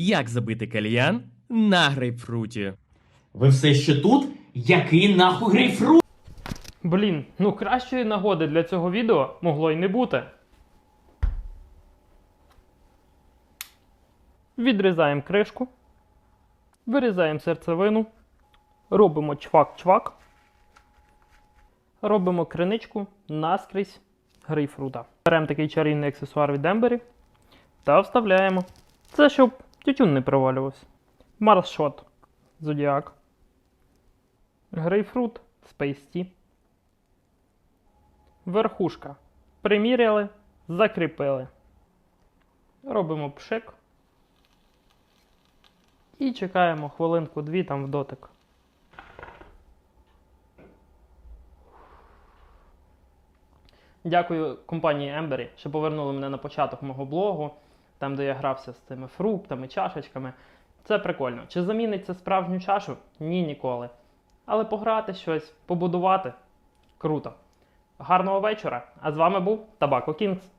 Як забити кальян на грейпфруті. Ви все ще тут? Який нахуй грейпфрут? Блін, ну кращої нагоди для цього відео могло й не бути. Відрізаємо кришку, вирізаємо серцевину, робимо чвак-чвак, робимо криничку наскрізь грейпфрута. Беремо такий чарівний аксесуар від Ембері та вставляємо. Це щоб тютюн не провалювався. Марс-шот Зодіак. Грейпфрут Tea. Верхушка. Приміряли, закріпили. Робимо пшик. І чекаємо хвилинку-дві там в дотик. Дякую компанії Ембері, що повернули мене на початок мого блогу, там, де я грався з цими фруктами, чашечками. Це прикольно. Чи замінить це справжню чашу? Ні, ніколи. Але пограти щось, побудувати круто. Гарного вечора! А з вами був Табако Кінгс.